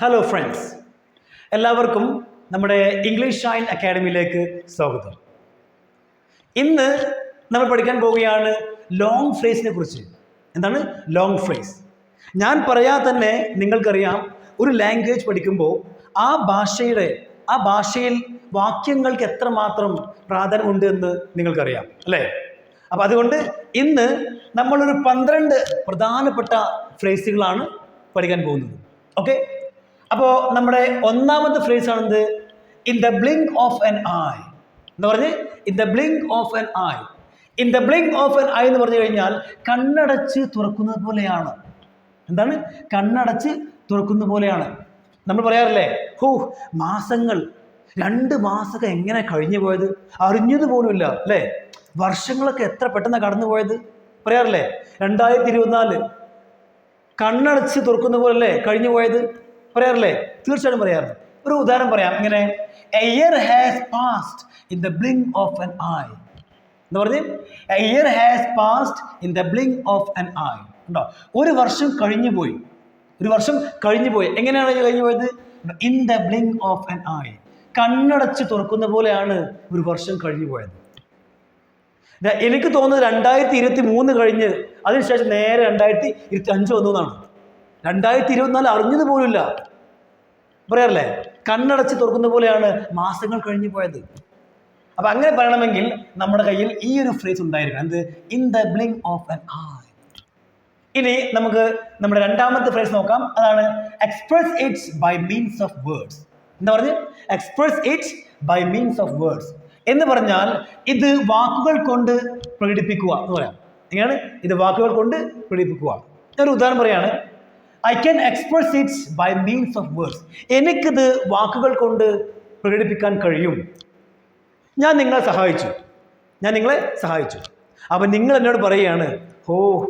Hello friends എല്ലാവർക്കും നമ്മുടെ English Shine അക്കാഡമിയിലേക്ക് സ്വാഗതം. ഇന്ന് നമ്മൾ പഠിക്കാൻ പോവുകയാണ് ലോങ് ഫ്രേസിനെ കുറിച്ച്. എന്താണ് ലോങ് ഫ്രേസ് ഞാൻ പറയാതെ തന്നെ നിങ്ങൾക്കറിയാം ഒരു ലാംഗ്വേജ് പഠിക്കുമ്പോൾ ആ ഭാഷയുടെ ആ ഭാഷയിൽ വാക്യങ്ങൾക്ക് എത്രമാത്രം പ്രാധാന്യമുണ്ട് എന്ന് നിങ്ങൾക്കറിയാം അല്ലേ? അപ്പം അതുകൊണ്ട് ഇന്ന് നമ്മളൊരു പന്ത്രണ്ട് പ്രധാനപ്പെട്ട ഫ്രേസുകളാണ് പഠിക്കാൻ പോകുന്നത്. ഓക്കെ അപ്പോൾ നമ്മുടെ ഒന്നാമത്തെ phrase ആണെന്ത്? In the blink of an eye എന്ന് പറഞ്ഞ് in the blink of an eye in the blink of an eye എന്ന് പറഞ്ഞു കഴിഞ്ഞാൽ കണ്ണടച്ച് തുറക്കുന്നത് പോലെയാണ്. എന്താണ്? കണ്ണടച്ച് തുറക്കുന്നത് പോലെയാണ്. നമ്മൾ പറയാറില്ലേ? ഹൂ മാസങ്ങൾ. രണ്ട് മാസമൊക്കെ എങ്ങനെ കഴിഞ്ഞു പോയത്? അറിഞ്ഞത് പോലുമില്ല അല്ലേ? വർഷങ്ങളൊക്കെ എത്ര പെട്ടെന്ന് കടന്നു പോയത്? പറയാറില്ലേ? രണ്ടായിരത്തി ഇരുപത്തിനാല്. കണ്ണടച്ച് തുറക്കുന്ന പോലെ അല്ലേ കഴിഞ്ഞു പോയത്? പറയാറില്ലേ? തീർച്ചയായിട്ടും പറയാറുണ്ട് ഒരു ഉദാഹരണം പറയാം. ഇങ്ങനെ a year has passed in the blink of an eye എന്ന് പറഞ്ഞ്? A year has passed in the blink of an eye ഉണ്ടോ ഒരു വർഷം കഴിഞ്ഞു പോയി. ഒരു വർഷം കഴിഞ്ഞു പോയി. എങ്ങനെയാണ് കഴിഞ്ഞു പോയത്? In the blink of an eye കണ്ണടച്ച് തുറക്കുന്ന പോലെയാണ് ഒരു വർഷം കഴിഞ്ഞു പോയത്. എനിക്ക് തോന്നുന്നത് രണ്ടായിരത്തി ഇരുപത്തി മൂന്ന് കഴിഞ്ഞ് അതിനുശേഷം നേരെ രണ്ടായിരത്തി ഇരുപത്തി അഞ്ച് വന്നു എന്നാണ്. രണ്ടായിരത്തി ഇരുപത്തിനാല് അറിഞ്ഞത് പോലുമില്ല. പറയാറില്ലേ? കണ്ണടച്ച് തുറക്കുന്ന പോലെയാണ് മാസങ്ങൾ കഴിഞ്ഞു പോയത്. അപ്പൊ അങ്ങനെ പറയണമെങ്കിൽ നമ്മുടെ കയ്യിൽ ഈ ഒരു ഫ്രേസ് ഉണ്ടായിരിക്കണം. എന്ത്? In the blink of an eye ഇനി നമുക്ക് നമ്മുടെ രണ്ടാമത്തെ ഫ്രേസ് നോക്കാം. അതാണ് express its by means of words എന്താ പറഞ്ഞ്? Express its by means of words എന്ന് പറഞ്ഞാൽ ഇത് വാക്കുകൾ കൊണ്ട് പ്രകടിപ്പിക്കുക എന്ന് പറയാം. എങ്ങനെയാണ്? ഇത് വാക്കുകൾ കൊണ്ട് പ്രകടിപ്പിക്കുക. ഒരു ഉദാഹരണം പറയാണ്. I can express its by means of words എനിക്കിത് വാക്കുകൾ കൊണ്ട് പ്രകടിപ്പിക്കാൻ കഴിയും. ഞാൻ നിങ്ങളെ സഹായിച്ചു. ഞാൻ നിങ്ങളെ സഹായിച്ചു. അപ്പം നിങ്ങൾ എന്നോട് പറയുകയാണ് ഓ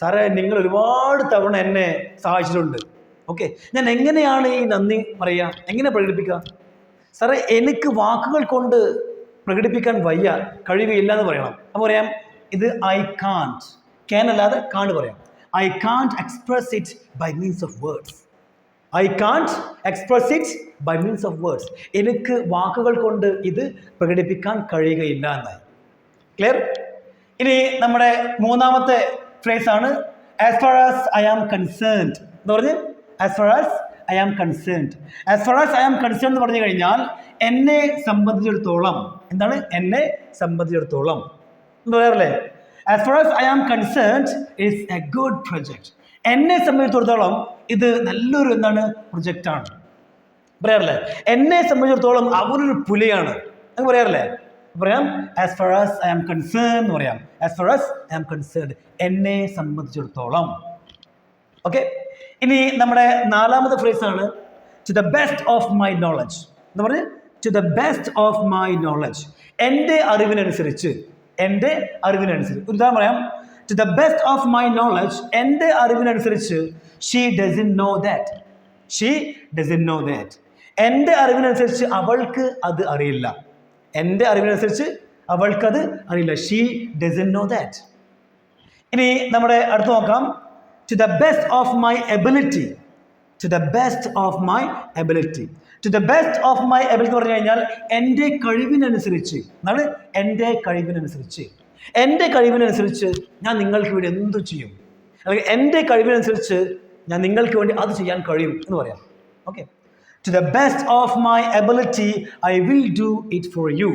സാറേ നിങ്ങൾ ഒരുപാട് തവണ എന്നെ സഹായിച്ചിട്ടുണ്ട്. ഓക്കെ ഞാൻ എങ്ങനെയാണ് ഈ നന്ദി പറയുക എങ്ങനെ പ്രകടിപ്പിക്കുക സാറേ എനിക്ക് വാക്കുകൾ കൊണ്ട് പ്രകടിപ്പിക്കാൻ വയ്യ. കഴിവില്ല എന്ന് പറയണം. അപ്പം പറയാം ഇത് ഐ കാൻ ക്യാൻ അല്ലാതെ കാണ് പറയാം. I can't express it by means of words I can't express it by means of words എനിക്ക് വാക്കുകൾ കൊണ്ട് ഇത് പ്രകടിപ്പിക്കാൻ കഴിയുകയില്ല എന്നായി. ക്ലിയർ ഇനി നമ്മുടെ മൂന്നാമത്തെ ഫ്രേസ് ആണ് as far as I am concerned എന്ന് പറഞ്ഞ് as far as I am concerned as far as I am concern എന്ന് പറഞ്ഞു കഴിഞ്ഞാൽ എന്നെ സംബന്ധിച്ചിടത്തോളം. എന്താണ്? എന്നെ സംബന്ധിച്ചിടത്തോളം. എന്ന് പറയാറില്ലേ? As far as I am concerned it's a good project എന്നെ സംബന്ധിച്ചിടത്തോളം ഇത് നല്ലൊരു എന്താണ് പ്രൊജക്റ്റാണ് പറയാറില്ലേ? എന്നെ സംബന്ധിച്ചിടത്തോളം അവരൊരു പുലിയാണ്. എന്ന് പറയാറില്ലേ? പറയാം. As far as I am concern എന്ന് പറയാം. As far as I am concerned എന്നെ സംബന്ധിച്ചിടത്തോളം. ഓക്കെ ഇനി നമ്മുടെ നാലാമത്തെ ഫ്രേസ് ആണ് to the best of my knowledge എന്ന് പറഞ്ഞ് to the best of my knowledge എന്റെ അറിവിനനുസരിച്ച് എന്റെ അറിവിനനുസരിച്ച്. ഒരു ഉദാഹരണം പറയാം. To the best of my knowledge എന്റെ അറിവിനനുസരിച്ച് she doesn't know that she doesn't know that എന്റെ അറിവിനനുസരിച്ച് അവൾക്ക് അത് അറിയില്ല. എന്റെ അറിവിനനുസരിച്ച് അവൾക്കത് അറിയില്ല. She doesn't know that ഇനി നമ്മുടെ അടുത്ത് നോക്കാം. To the best of my ability to the best of my ability to the best of my ability പറഞ്ഞു കഴിഞ്ഞാൽ എന്റെ കഴിവിനനുസരിച്ച് എന്നാണ് എന്റെ കഴിവിനനുസരിച്ച്. എന്റെ കഴിവിനനുസരിച്ച് ഞാൻ നിങ്ങൾക്ക് വേണ്ടി എന്തു ചെയ്യും? അല്ലെങ്കിൽ എന്റെ കഴിവിനനുസരിച്ച് ഞാൻ നിങ്ങൾക്ക് വേണ്ടി അത് ചെയ്യാൻ കഴിയും എന്ന് പറയാം. Okay to the best of my ability I will do it for you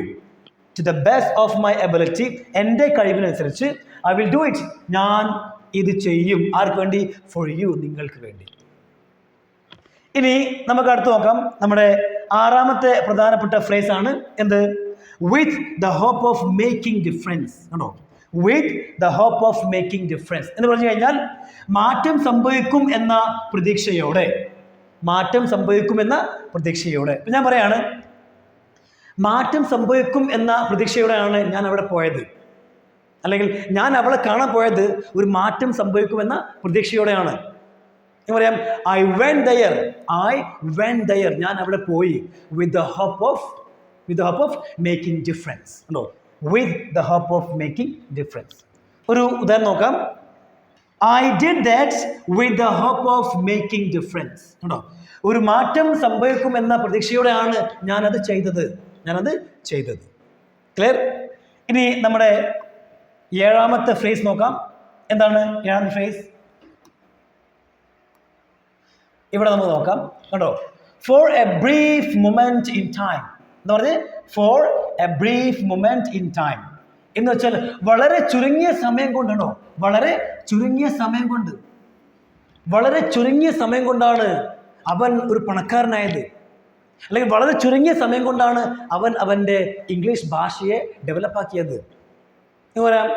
to the best of my ability എന്റെ കഴിവിനനുസരിച്ച് ഐ വിൽ ഡു ഇറ്റ് ഞാൻ ഇത് ചെയ്യും. ആർക്ക് വേണ്ടി? ഫോർ യു നിങ്ങൾക്ക് വേണ്ടി. ഇനി നമുക്ക് അടുത്ത് നോക്കാം. നമ്മുടെ ആറാമത്തെ പ്രധാനപ്പെട്ട ഫ്രേസ് ആണ് എന്ത്? With the hope of making difference കണ്ടോ? With the hope of making difference എന്ന് പറഞ്ഞു കഴിഞ്ഞാൽ മാറ്റം സംഭവിക്കും എന്ന പ്രതീക്ഷയോടെ. മാറ്റം സംഭവിക്കുമെന്ന പ്രതീക്ഷയോടെ. ഞാൻ പറയാണ് മാറ്റം സംഭവിക്കും എന്ന പ്രതീക്ഷയോടെയാണ് ഞാൻ അവിടെ പോയത്. അല്ലെങ്കിൽ ഞാൻ അവളെ കാണാൻ പോയത് ഒരു മാറ്റം സംഭവിക്കുമെന്ന പ്രതീക്ഷയോടെയാണ്. ഞാൻ പറയാം I went there I went there ഞാൻ അവിടെ പോയി. With the hope of with the hope of making difference ഉണ്ടോ with the hope of making difference ഒരു ഉദാഹരണം നോക്കാം. I did that with the hope of making difference ഉണ്ടോ ഒരു മാറ്റം സംഭവിക്കും എന്ന പ്രതീക്ഷയോടെയാണ് ഞാനത് ചെയ്തത്. ഞാനത് ചെയ്തത്. ക്ലിയർ ഇനി നമ്മുടെ ഏഴാമത്തെ ഫ്രേസ് നോക്കാം. എന്താണ് ഏഴാമത്തെ ഫ്രേസ് ഇവിടെ നമുക്ക് നോക്കാം. കണ്ടോ? For a brief moment in time എന്ന് പറഞ്ഞ് for a brief moment in time എന്ന് വെച്ചാൽ വളരെ ചുരുങ്ങിയ സമയം കൊണ്ടാണോ വളരെ ചുരുങ്ങിയ സമയം കൊണ്ട്. വളരെ ചുരുങ്ങിയ സമയം കൊണ്ടാണ് അവൻ ഒരു പണക്കാരനായത്. അല്ലെങ്കിൽ വളരെ ചുരുങ്ങിയ സമയം കൊണ്ടാണ് അവൻ അവന്റെ ഇംഗ്ലീഷ് ഭാഷയെ ഡെവലപ്പാക്കിയത് എന്ന് പറയാം.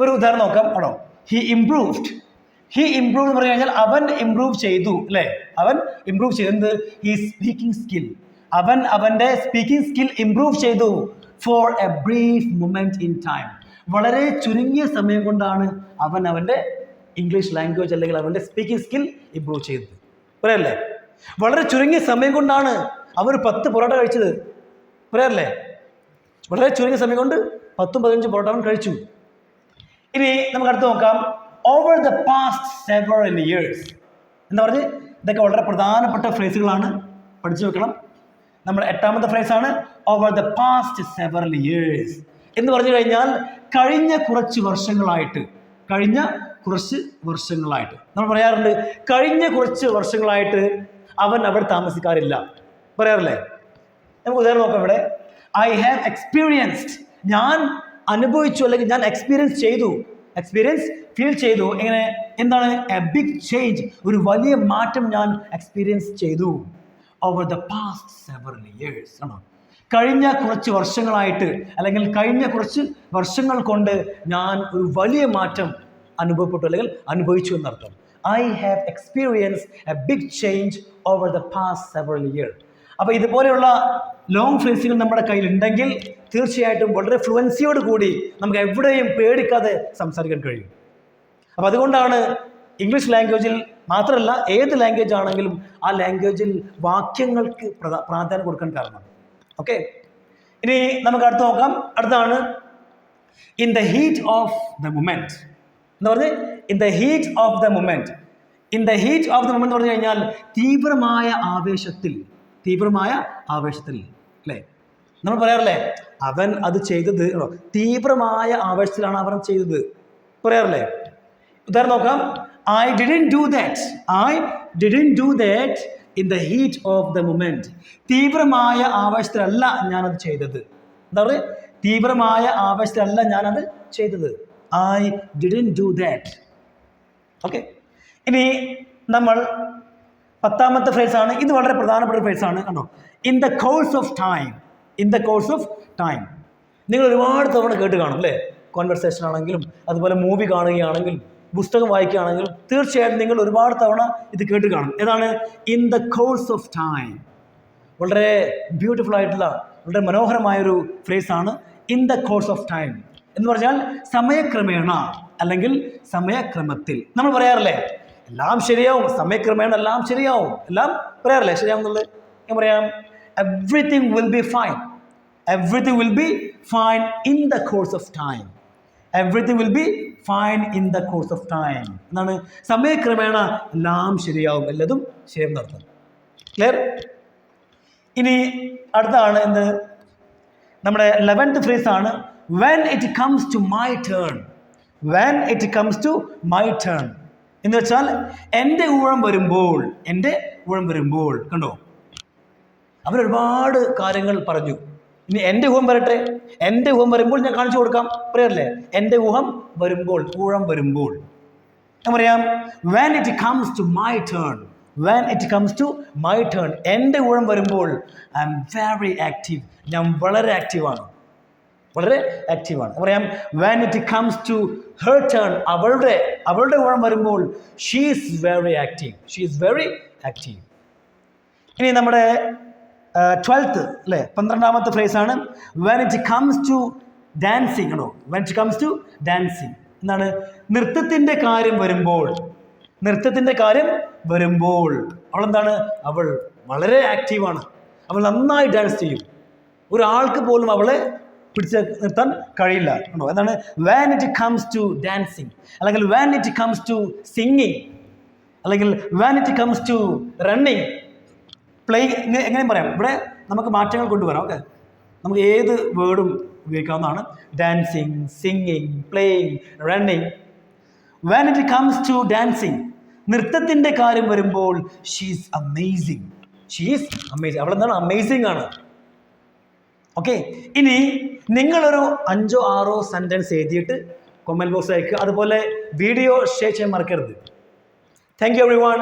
ഒരു ഉദാഹരണം നോക്കാം. ആണോ ഹി ഇംപ്രൂവ്ഡ് ഹി ഇംപ്രൂവ് എന്ന് പറഞ്ഞു കഴിഞ്ഞാൽ അവൻ ഇംപ്രൂവ് ചെയ്തു അല്ലേ? അവൻ ഇംപ്രൂവ് ചെയ്തത് ഹി സ്പീക്കിംഗ് സ്കിൽ അവൻ അവന്റെ സ്പീക്കിംഗ് സ്കിൽ ഇംപ്രൂവ് ചെയ്തു for a brief moment in time വളരെ ചുരുങ്ങിയ സമയം കൊണ്ടാണ് അവൻ അവന്റെ ഇംഗ്ലീഷ് ലാംഗ്വേജ് അല്ലെങ്കിൽ അവന്റെ സ്പീക്കിംഗ് സ്കിൽ ഇംപ്രൂവ് ചെയ്തത്. പറയല്ലേ? വളരെ ചുരുങ്ങിയ സമയം കൊണ്ടാണ് അവർ പത്ത് പൊറോട്ട കഴിച്ചത്. പറയല്ലേ? വളരെ ചുരുങ്ങിയ സമയം കൊണ്ട് പത്തും പതിനഞ്ചും പൊറോട്ട അവൻ കഴിച്ചു. ഇനി നമുക്ക് അടുത്ത് നോക്കാം. Over the past several years എന്താ പറഞ്ഞ്? ഇതൊക്കെ വളരെ പ്രധാനപ്പെട്ട ഫ്രേസുകളാണ് പഠിച്ചു വെക്കണം. നമ്മൾ എട്ടാമത്തെ ഫ്രേസാണ് over the past several years എന്ന് പറഞ്ഞു കഴിഞ്ഞാൽ കഴിഞ്ഞ കുറച്ച് വർഷങ്ങളായിട്ട്. കഴിഞ്ഞ കുറച്ച് വർഷങ്ങളായിട്ട്. നമ്മൾ പറയാറുണ്ട് കഴിഞ്ഞ കുറച്ച് വർഷങ്ങളായിട്ട് അവൻ അവിടെ താമസിക്കാറില്ല. പറയാറില്ലേ? നമുക്ക് ഉദാഹരണം നോക്കാം ഇവിടെ. ഐ ഹാവ് എക്സ്പീരിയൻസ്ഡ് ഞാൻ അനുഭവിച്ചു അല്ലെങ്കിൽ ഞാൻ എക്സ്പീരിയൻസ് ചെയ്തു എക്സ്പീരിയൻസ് ഫീൽ ചെയ്തു. എങ്ങനെ? എന്താണ്? എ ബിഗ് ചേഞ്ച് ഒരു വലിയ മാറ്റം ഞാൻ എക്സ്പീരിയൻസ് ചെയ്തു. Over the past several years ആണോ? കഴിഞ്ഞ കുറച്ച് വർഷങ്ങളായിട്ട് അല്ലെങ്കിൽ കഴിഞ്ഞ കുറച്ച് വർഷങ്ങൾ കൊണ്ട് ഞാൻ ഒരു വലിയ മാറ്റം അനുഭവപ്പെട്ടു അല്ലെങ്കിൽ അനുഭവിച്ചു എന്നർത്ഥം. I have experience a big change over the past several year അപ്പോൾ ഇതുപോലെയുള്ള ലോങ് ഫ്രേസുകൾ നമ്മുടെ കയ്യിലുണ്ടെങ്കിൽ തീർച്ചയായിട്ടും വളരെ ഫ്ലുവൻസിയോട് കൂടി നമുക്ക് എവിടെയും പേടിക്കാതെ സംസാരിക്കാൻ കഴിയും. അപ്പോൾ അതുകൊണ്ടാണ് ഇംഗ്ലീഷ് ലാംഗ്വേജിൽ മാത്രമല്ല ഏത് ലാംഗ്വേജ് ആണെങ്കിലും ആ ലാംഗ്വേജിൽ വാക്യങ്ങൾക്ക് പ്രധാ- പ്രാധാന്യം കൊടുക്കാൻ കാരണം. ഓക്കെ ഇനി നമുക്ക് അടുത്ത് നോക്കാം. അടുത്താണ് in the heat of the moment എന്ന് പറഞ്ഞ് in the heat of the moment in the heat of the moment പറഞ്ഞു കഴിഞ്ഞാൽ തീവ്രമായ ആവേശത്തിൽ തീവ്രമായ ആവേശത്തിൽ അല്ലേ? നമ്മൾ പറയാറില്ലേ അവൻ അത് ചെയ്തത് തീവ്രമായ ആവേശത്തിലാണ് അവൻ ചെയ്തത്. പറയാറില്ലേ? ഉദാഹരണം നോക്കാം. I didn't do that I didn't do that in the heat of the moment തീവ്രമായ ആവേശത്തിലല്ല ഞാനത് ചെയ്തത്. എന്താ പറയുക? തീവ്രമായ ആവേശത്തിലല്ല ഞാനത് ചെയ്തത്. I didn't do that okay ഇനി നമ്മൾ പത്താമത്തെ ഫ്രേസ് ആണ്. ഇത് വളരെ പ്രധാനപ്പെട്ട ഫ്രേസ് ആണ്. കണ്ടോ? In the course of time in the course of time നിങ്ങൾ ഒരുപാട് തവണ കേട്ട് കാണും അല്ലേ? കോൺവെർസേഷൻ ആണെങ്കിലും അതുപോലെ മൂവി കാണുകയാണെങ്കിലും പുസ്തകം വായിക്കുകയാണെങ്കിലും തീർച്ചയായിട്ടും നിങ്ങൾ ഒരുപാട് തവണ ഇത് കേട്ട് കാണും. ഏതാണ്? In the course of time വളരെ ബ്യൂട്ടിഫുൾ ആയിട്ടുള്ള വളരെ മനോഹരമായൊരു ഫ്രേസ് ആണ്. In the course of time എന്ന് പറഞ്ഞാൽ സമയക്രമേണ അല്ലെങ്കിൽ സമയക്രമത്തിൽ. നമ്മൾ പറയാറില്ലേ? എല്ലാം ശരിയാവും. സമയക്രമേണ എല്ലാം ശരിയാവും. എല്ലാം പറയാറില്ലേ? ശരിയാവും എന്നുള്ളത് ഞാൻ പറയാം. Everything will be fine everything will be fine in the course of time everything will be fine in the course of time എന്നാണ്. സമയക്രമേണ എല്ലാം ശരിയാവും. എല്ലതും ശരിയാവും നടത്തും ക്ലിയർ ഇനി അടുത്താണ് എന്ത്? നമ്മുടെ ലെവൻത്ത് ഫ്രേസ് ആണ്. When it comes to my turn when it comes to my turn എന്ന് വെച്ചാൽ എന്റെ ഊഴം വരുമ്പോൾ എന്റെ ഊഴം വരുമ്പോൾ കണ്ടോ? അവർ ഒരുപാട് കാര്യങ്ങൾ പറഞ്ഞു. ഇനി എന്റെ ഊഹം വരട്ടെ? എന്റെ ഊഹം വരുമ്പോൾ ഞാൻ കാണിച്ചു കൊടുക്കാം. പറയല്ലേ? എന്റെ ഊഹം വരുമ്പോൾ ഊഴം വരുമ്പോൾ. ഞാൻ പറയാം when it comes to my turn when it comes to my turn എന്റെ ഊഴം വരുമ്പോൾ ഐ എം വെരി ആക്റ്റീവ് ഞാൻ വളരെ ആക്റ്റീവാണ് വളരെ ആക്റ്റീവാണ് പറയാം when it comes to her turn അവളുടെ അവളുടെ ഗുണം വരുമ്പോൾ she is very active she is very active ഇനി നമ്മുടെ ട്വൽത്ത് അല്ലേ പന്ത്രണ്ടാമത്തെ ആണ് when it comes to dancing ആണോ when it comes to dancing എന്താണ്? നൃത്തത്തിന്റെ കാര്യം വരുമ്പോൾ നൃത്തത്തിന്റെ കാര്യം വരുമ്പോൾ അവളെന്താണ്? അവൾ വളരെ ആക്റ്റീവാണ് അവൾ നന്നായി ഡാൻസ് ചെയ്യും. ഒരാൾക്ക് പോലും അവളെ പിടിച്ച് നിർത്താൻ കഴിയില്ല. ഉണ്ടോ? എന്താണ്? When it comes to dancing അല്ലെങ്കിൽ when it comes to singing അല്ലെങ്കിൽ when it comes to running play എങ്ങനെയും പറയാം. ഇവിടെ നമുക്ക് മാറ്റങ്ങൾ കൊണ്ടുവരാം. ഓക്കെ? നമുക്ക് ഏത് വേർഡും ഉപയോഗിക്കാവുന്നതാണ്. Dancing singing playing running when it comes to dancing നൃത്തത്തിന്റെ കാര്യം വരുമ്പോൾ ഷീസ് അമേസിങ് ഷീസ് അമേസിങ് അവൾ എന്താണ് അമേസിങ് ആണ്. ഓക്കെ? ഇനി നിങ്ങളൊരു അഞ്ചോ ആറോ സെന്റൻസ് എഴുതിയിട്ട് കൊമന്റ് ബോക്സ് അയക്കുക. അതുപോലെ വീഡിയോ ഷെയർ ചെയ്യാൻ മറക്കരുത്. Thank you every one